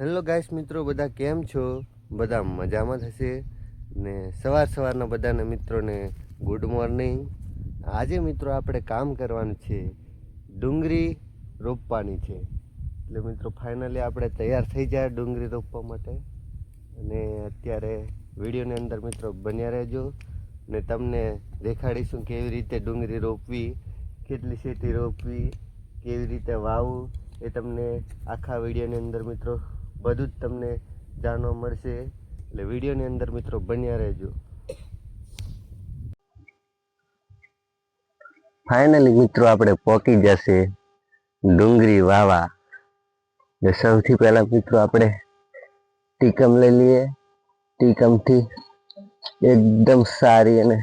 Hello guys મિત્રો, બધા કેમ છો? બધા મજામાં થશે ને સવાર સવારના બધાને મિત્રોને ગુડ મોર્નિંગ આજે મિત્રો આપણે કામ કરવાનું છે, ડુંગળી રોપવાની છે. એટલે મિત્રો ફાઇનલી આપણે તૈયાર થઈ જાય ડુંગળી રોપવા માટે. અને અત્યારે વિડીયોની અંદર મિત્રો બન્યા રહેજો. ને તમને દેખાડીશું કેવી રીતે ડુંગળી રોપવી, કેટલી શેતી રોપવી, કેવી રીતે વાવવું, એ તમને આખા વિડીયોની અંદર મિત્રો બધું જ તમને જાણવા મળશે. એટલે વિડીયોની અંદર મિત્રો બન્યા રહેજો. ફાઇનલી મિત્રો આપણે પહોંચી જશે ડુંગળી વાવા. એટલે સૌથી પહેલા મિત્રો આપણે ટીકમ લઈ લઈએ. ટીકમથી એકદમ સારી અને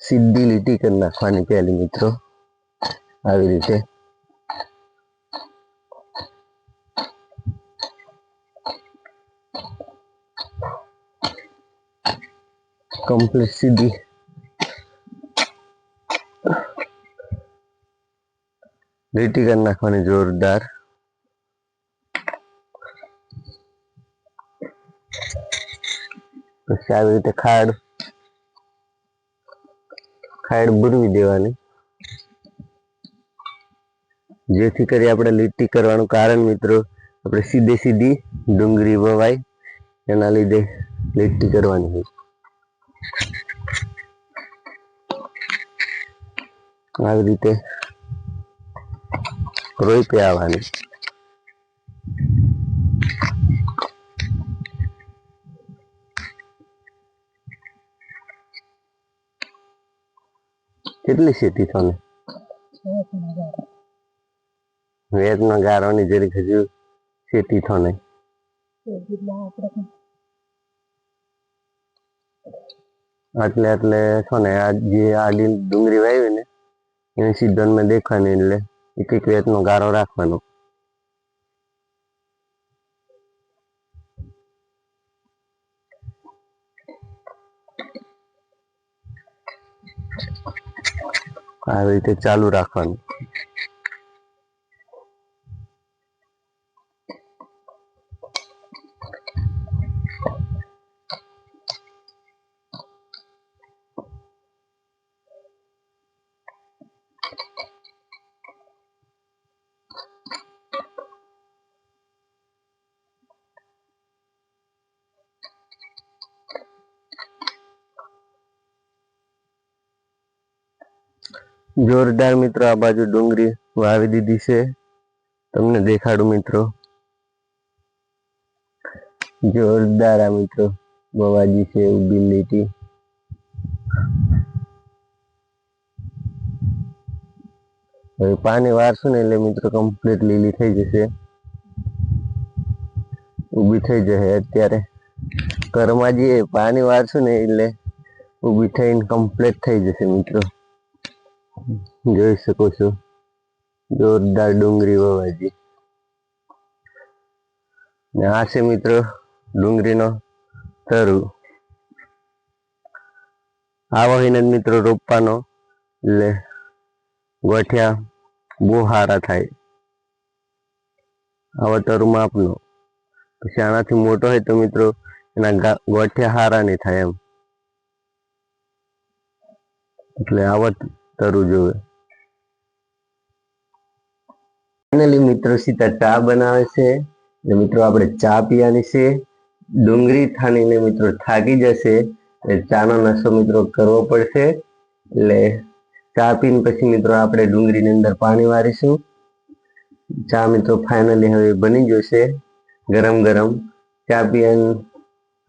સીધી લીટી કરી નાખવાની પહેલી મિત્રો. આવી રીતે કમ્પ્લીટ સીધી લીટી કરી નાખવાની જોરદાર પછી આવી રીતે ખાડ ખાડ બુરવી દેવાની જેથી કરી આપણે લીટી કરવાનું કારણ મિત્રો આપણે સીધે સીધી ડુંગળી વવાય એના લીધે લીટી કરવાની હોય આવી રીતે રોઈ આવવાની. કેટલી શેતી થને વેદનો ગારોની જરીક હજુ શેતી થને એટલે એટલે છો ને, આ જે આડી ડુંગળી વાવી ને એની સીઝનમાં દેખવાની એટલે એક એક વેતનો ગારો રાખવાનો. આવી રીતે ચાલુ રાખવાનું. જોરદાર મિત્રો, આ બાજુ ડુંગળી વાવી દીધી છે. તમને દેખાડું મિત્રો. જોરદાર આ મિત્રો, બવાજી છે, ઊભી લીટી. હવે પાણી વારશું ને એટલે મિત્રો કમ્પ્લીટ લીલી થઈ જશે. ઊભી થઈ જશે અત્યારે. ઘરમાં જઈએ, પાણી વારશું ને એટલે ઊભી થઈને કમ્પ્લીટ થઈ જશે મિત્રો. જોઈ શકો છો. જોરદાર ડુંગળી વવાજી. આ છે મિત્રો ડુંગળીનો તરુ. આ વહીને મિત્રો રોપવાનો એટલે ગોઠિયા બહુ સારા થાય. આવા તરુ માપનો. પછી આનાથી મોટો હોય તો મિત્રો એના ગોઠિયા સારા નહીં થાય એમ. એટલે આવા તરવું જોઈએ. ફાઇનલી મિત્રો સીતા ચા બનાવે છે. ને મિત્રો આપણે ચા પીવાની છે. ડુંગળી થાણીને મિત્રો થાકી જશે. ચાનો નશો મિત્રો કરવો પડશે. એટલે ચા પીને પછી મિત્રો આપણે ડુંગળીની અંદર પાણી વારીશું. ચા મિત્રો ફાઇનલી હવે બની જશે. ગરમ ગરમ ચા પીવાની.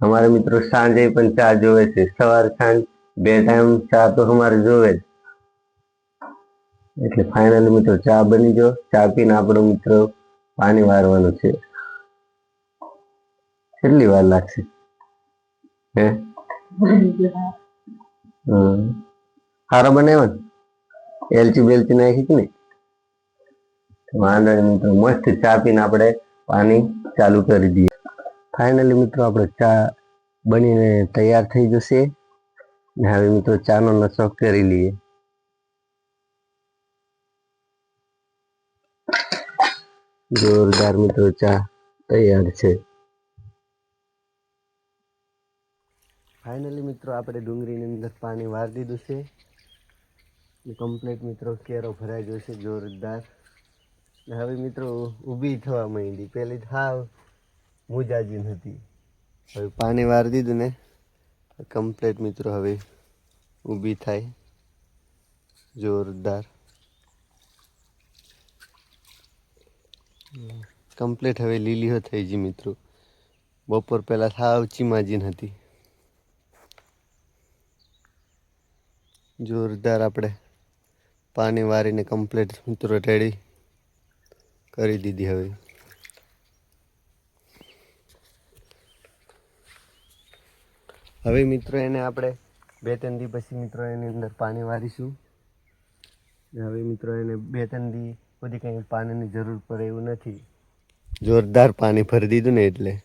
અમારા મિત્રો સાંજે પણ ચા જોવે છે. સવાર સાંજ બે ટાઈમ ચા તો અમારે જોવે જ. એટલે ફાઇનલી મિત્રો ચા બની ગયો. ચા પીને આપણો મિત્રો પાણી વારવાનું છે. કેટલી વાર લાગશે? હે? સારો બનાવ્યો ને? એલચી બેલચી નાખી કે નહીં? વાંધો મિત્રો, મસ્ત ચા પીને આપણે પાણી ચાલુ કરી દઈએ. ફાઇનલી મિત્રો, આપણે ચા બનીને તૈયાર થઈ જશે. ને હવે મિત્રો ચાનો નશો કરી લઈએ. જોરદાર મિત્રો, ચા તૈયાર છે. ફાઇનલી મિત્રો, આપણે ડુંગળીની અંદર પાણી વાર દીધું છે. કમ્પ્લીટ મિત્રો કેરો ભરાઈ ગયો છે, જોરદાર. હવે મિત્રો ઊભી થવા માંડી. પહેલી થાવ મુજાજી હતી. હવે પાણી વાર દીધું ને કમ્પ્લીટ મિત્રો હવે ઊભી થાય. જોરદાર. કમ્પ્લીટ હવે લીલીઓ થઈ ગઈ મિત્રો. બપોર પહેલાં સાવ ચીમાજીન હતી. જોરદાર આપણે પાણી વારીને કમ્પ્લીટ મિત્રો રેડી કરી દીધી હવે. હવે મિત્રો એને આપણે બે ત્રણ દી પછી મિત્રો એની અંદર પાણી વારીશું. હવે મિત્રો એને બે ત્રણ દી બધી કંઈ પાણીની જરૂર પડે એવું નથી. જોરદાર પાણી ભરી દીધું ને એટલે.